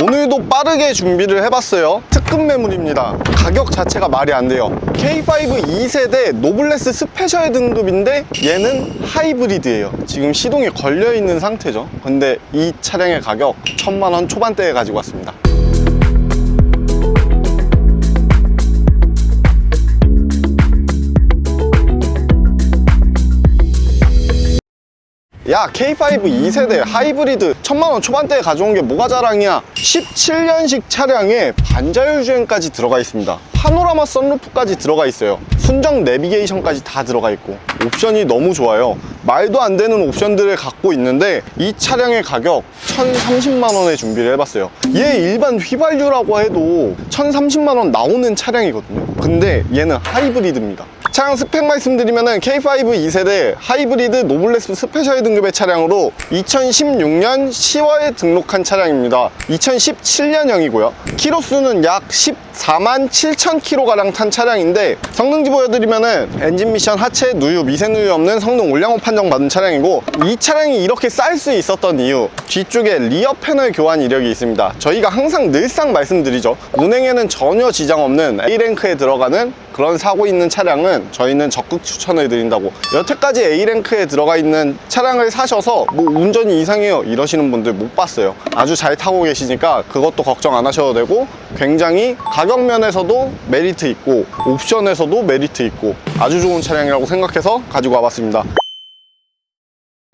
오늘도 빠르게 준비를 해봤어요. 특급 매물입니다. 가격 자체가 말이 안 돼요. K5 2세대 노블레스 스페셜 등급인데 얘는 하이브리드예요. 지금 시동이 걸려있는 상태죠. 근데 이 차량의 가격 천만원 초반대에 가지고 왔습니다 야 K5 2세대 하이브리드 천만원 초반대에 가져온 게 뭐가 자랑이야? 17년식 차량에 반자율 주행까지 들어가 있습니다. 파노라마 썬루프까지 들어가 있어요. 순정 내비게이션까지 다 들어가 있고. 옵션이 너무 좋아요. 말도 안 되는 옵션들을 갖고 있는데 이 차량의 가격 1030만원에 준비를 해봤어요. 얘 일반 휘발유라고 해도 1030만원 나오는 차량이거든요. 근데 얘는 하이브리드입니다 차량 스펙 말씀드리면은 K5 2세대 하이브리드 노블레스 스페셜 등급의 차량으로 2016년 10월에 등록한 차량입니다. 2017년형이고요. 키로수는 약 14만 7천 킬로가량 탄 차량인데 성능지 보여드리면은 엔진 미션 하체 누유 미세 누유 없는 성능 올량호 판정 받은 차량이고 이 차량이 이렇게 쌀 수 있었던 이유 뒤쪽에 리어 패널 교환 이력이 있습니다. 저희가 항상 늘상 말씀드리죠. 운행에는 전혀 지장 없는 A랭크에 들어가는 그런 사고 있는 차량은 저희는 적극 추천을 드린다고. 여태까지 A랭크에 들어가 있는 차량을 사셔서 뭐 운전이 이상해요 이러시는 분들 못 봤어요. 아주 잘 타고 계시니까 그것도 걱정 안 하셔도 되고 굉장히 가격 면에서도 메리트 있고 옵션에서도 메리트 있고 아주 좋은 차량이라고 생각해서 가지고 와봤습니다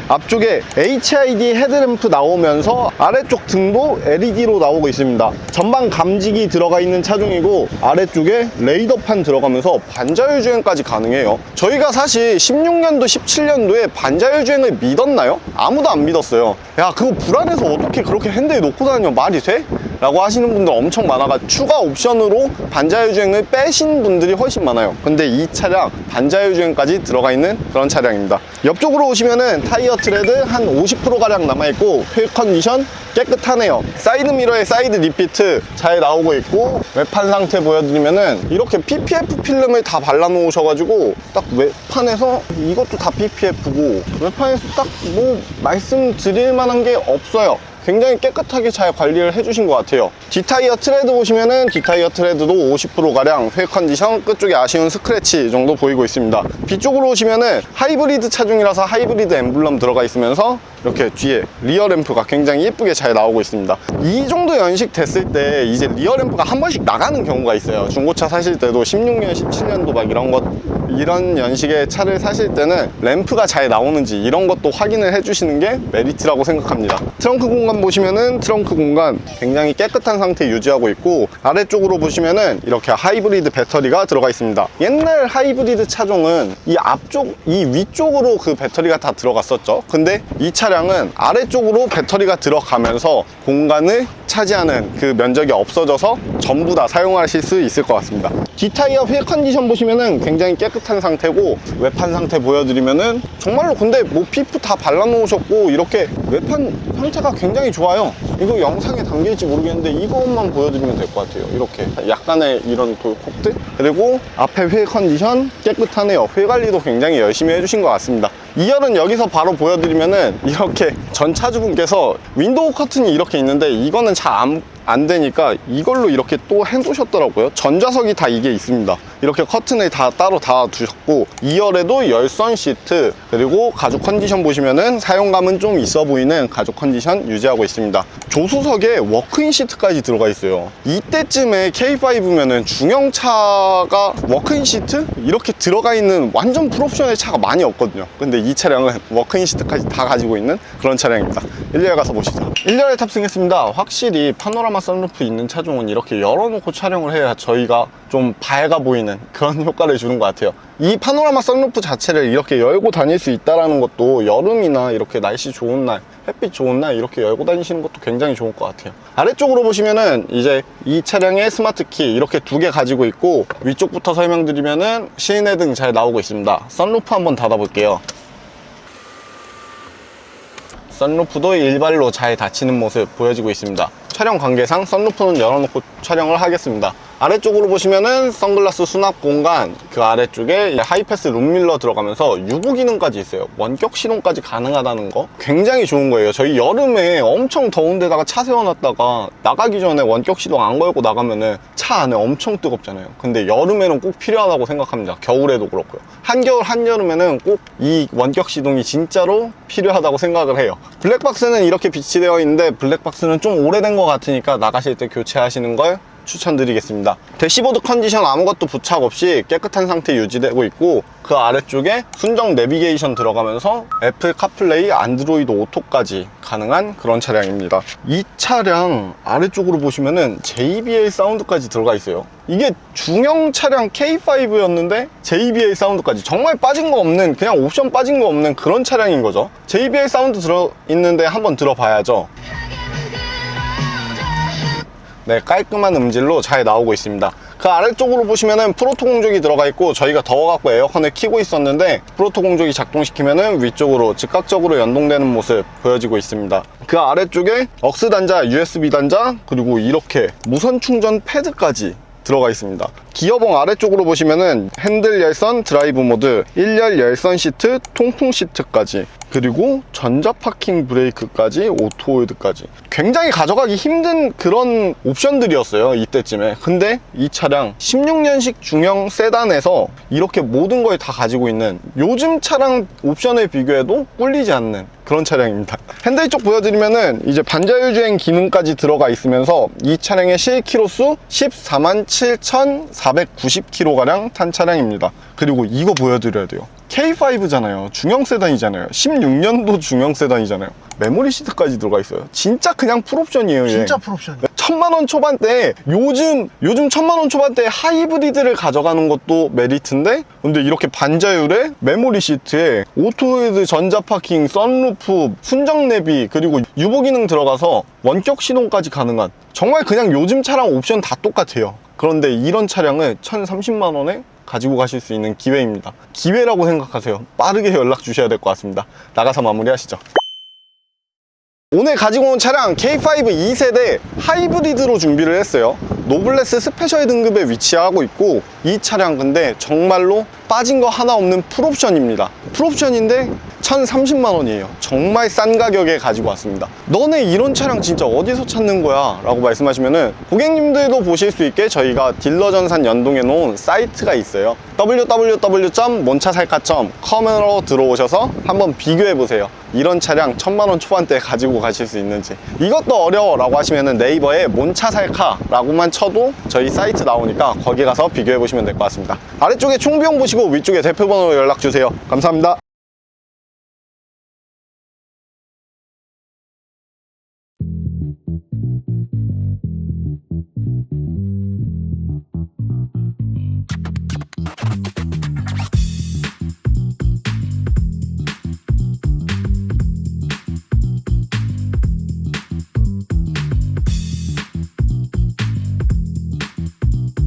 앞쪽에 HID 헤드램프 나오면서 아래쪽 등도 LED로 나오고 있습니다. 전방 감지기 들어가 있는 차종이고 아래쪽에 레이더판 들어가면서 반자율 주행까지 가능해요. 저희가 사실 16년도, 17년도에 반자율 주행을 믿었나요? 아무도 안 믿었어요. 야, 그거 불안해서 어떻게 그렇게 핸들에 놓고 다녀? 말이 돼? 라고 하시는 분들 엄청 많아가 추가 옵션으로 반자율 주행을 빼신 분들이 훨씬 많아요. 근데 이 차량 반자율 주행까지 들어가 있는 그런 차량입니다. 옆쪽으로 오시면은 타이어 트레드 한 50%가량 남아있고 휠 컨디션 깨끗하네요. 사이드 미러에 사이드 리피트 잘 나오고 있고 외판 상태 보여드리면은 이렇게 PPF 필름을 다 발라 놓으셔가지고 딱 외판에서 이것도 다 PPF고 외판에서 딱 뭐 말씀드릴 만한 게 없어요. 굉장히 깨끗하게 잘 관리를 해주신 것 같아요. 뒷타이어 트레드 보시면은 뒷타이어 트레드도 50%가량 휠 컨디션 끝쪽에 아쉬운 스크래치 정도 보이고 있습니다. 뒤쪽으로 오시면은 하이브리드 차종이라서 하이브리드 엠블럼 들어가 있으면서 이렇게 뒤에 리어 램프가 굉장히 예쁘게 잘 나오고 있습니다. 이 정도 연식 됐을 때 이제 리어 램프가 한 번씩 나가는 경우가 있어요. 중고차 사실 때도 16년, 17년도 막 이런 것 이런 연식의 차를 사실 때는 램프가 잘 나오는지 이런 것도 확인을 해주시는 게 메리트라고 생각합니다. 트렁크 공간 보시면은 트렁크 공간 굉장히 깨끗한 상태 유지하고 있고 아래쪽으로 보시면은 이렇게 하이브리드 배터리가 들어가 있습니다. 옛날 하이브리드 차종은 이 앞쪽, 이 위쪽으로 그 배터리가 다 들어갔었죠. 근데 이 차량은 아래쪽으로 배터리가 들어가면서 공간을 차지하는 그 면적이 없어져서 전부 다 사용하실 수 있을 것 같습니다. 뒷타이어 휠 컨디션 보시면은 굉장히 깨끗한 상태고 외판 상태 보여드리면은 정말로 근데 뭐 피프 다 발라놓으셨고 이렇게 외판 상태가 굉장히 좋아요. 이거 영상에 담길지 모르겠는데 이것만 보여드리면 될 것 같아요. 이렇게 약간의 이런 돌콕들 그리고 앞에 휠 컨디션 깨끗하네요. 휠 관리도 굉장히 열심히 해주신 것 같습니다. 2열은 여기서 바로 보여드리면은 이렇게 전 차주분께서 윈도우 커튼이 이렇게 있는데 이거는 잘안 안 되니까 이걸로 이렇게 또 해두셨더라고요. 전좌석이 다 이게 있습니다. 이렇게 커튼을 다 따로 다 두셨고 2열에도 열선 시트 그리고 가죽 컨디션 보시면은 사용감은 좀 있어 보이는 가죽 컨디션 유지하고 있습니다. 조수석에 워크인 시트까지 들어가 있어요. 이때쯤에 K5면은 중형차가 워크인 시트 이렇게 들어가 있는 완전 풀옵션의 차가 많이 없거든요. 근데 이 차량은 워크인 시트까지 다 가지고 있는 그런 차량입니다. 1열 가서 보시죠. 1열에 탑승했습니다. 확실히 파노라마 선루프 있는 차종은 이렇게 열어놓고 촬영을 해야 저희가 좀 밝아 보이는 그런 효과를 주는 것 같아요. 이 파노라마 선루프 자체를 이렇게 열고 다닐 수 있다는 것도 여름이나 이렇게 날씨 좋은 날, 햇빛 좋은 날 이렇게 열고 다니시는 것도 굉장히 좋을 것 같아요. 아래쪽으로 보시면은 이제 이 차량의 스마트 키 이렇게 두 개 가지고 있고 위쪽부터 설명드리면은 시내 등 잘 나오고 있습니다. 선루프 한번 닫아볼게요. 썬루프도 일발로 잘 닫히는 모습 보여지고 있습니다. 촬영 관계상 썬루프는 열어놓고 촬영을 하겠습니다. 아래쪽으로 보시면은 선글라스 수납 공간 그 아래쪽에 하이패스 룸밀러 들어가면서 유보 기능까지 있어요. 원격 시동까지 가능하다는 거. 굉장히 좋은 거예요. 저희 여름에 엄청 더운 데다가 차 세워놨다가 나가기 전에 원격 시동 안 걸고 나가면은 차 안에 엄청 뜨겁잖아요. 근데 여름에는 꼭 필요하다고 생각합니다. 겨울에도 그렇고요. 한겨울 한여름에는 꼭 이 원격 시동이 진짜로 필요하다고 생각을 해요. 블랙박스는 이렇게 비치되어 있는데 블랙박스는 좀 오래된 것 같으니까 나가실 때 교체하시는 걸 추천드리겠습니다. 대시보드 컨디션 아무것도 부착 없이 깨끗한 상태 유지되고 있고 그 아래쪽에 순정 내비게이션 들어가면서 애플 카플레이 안드로이드 오토까지 가능한 그런 차량입니다. 이 차량 아래쪽으로 보시면은 JBL 사운드까지 들어가 있어요. 이게 중형 차량 K5였는데 JBL 사운드까지 정말 빠진 거 없는 그냥 옵션 빠진 거 없는 그런 차량인 거죠. JBL 사운드 들어 있는데 한번 들어봐야죠 네, 깔끔한 음질로 잘 나오고 있습니다. 그 아래쪽으로 보시면은 프로토 공조기 들어가 있고 저희가 더워갖고 에어컨을 켜고 있었는데 프로토 공조기 작동시키면은 위쪽으로 즉각적으로 연동되는 모습 보여지고 있습니다. 그 아래쪽에 억스 단자, USB 단자 그리고 이렇게 무선 충전 패드까지 들어가 있습니다. 기어봉 아래쪽으로 보시면은 핸들 열선 드라이브 모드, 1열 열선 시트, 통풍 시트까지 그리고 전자 파킹 브레이크까지 오토홀드까지. 굉장히 가져가기 힘든 그런 옵션들이었어요 이때쯤에. 근데 이 차량 16년식 중형 세단에서 이렇게 모든 걸 다 가지고 있는 요즘 차량 옵션에 비교해도 꿀리지 않는 그런 차량입니다. 핸들 쪽 보여드리면은 이제 반자율 주행 기능까지 들어가 있으면서 이 차량의 실키로수 14만 7,490km가량 탄 차량입니다. 그리고 이거 보여드려야 돼요 K5잖아요. 중형 세단이잖아요. 16년도 중형 세단이잖아요. 메모리 시트까지 들어가 있어요. 진짜 그냥 풀옵션이에요. 얘. 진짜 풀옵션. 천만 원 초반대 요즘 요즘 천만 원 초반대 하이브리드를 가져가는 것도 메리트인데 근데 이렇게 반자율에 메모리 시트에 오토헤드 전자 파킹 썬루프 순정 내비 그리고 유보 기능 들어가서 원격 시동까지 가능한 정말 그냥 요즘 차량 옵션 다 똑같아요 그런데 이런 차량을 1030만 원에 가지고 가실 수 있는 기회입니다. 기회라고 생각하세요. 빠르게 연락 주셔야 될 것 같습니다. 나가서 마무리하시죠. 오늘 가지고 온 차량 K5 2세대 하이브리드로 준비를 했어요. 노블레스 스페셜 등급에 위치하고 있고 이 차량 근데 정말로 빠진 거 하나 없는 풀옵션입니다. 풀옵션인데 1030만 원이에요. 정말 싼 가격에 가지고 왔습니다. 너네 이런 차량 진짜 어디서 찾는 거야? 라고 말씀하시면은 고객님들도 보실 수 있게 저희가 딜러 전산 연동해 놓은 사이트가 있어요. www.몬차살카.com으로 들어오셔서 한번 비교해 보세요. 이런 차량 천만 원 초반대 가지고 가실 수 있는지. 이것도 어려워 라고 하시면은 네이버에 몬차 살카 라고만 쳐도 저희 사이트 나오니까 거기 가서 비교해 보시면 될 것 같습니다. 아래쪽에 총비용 보시고 위쪽에 대표번호로 연락 주세요. 감사합니다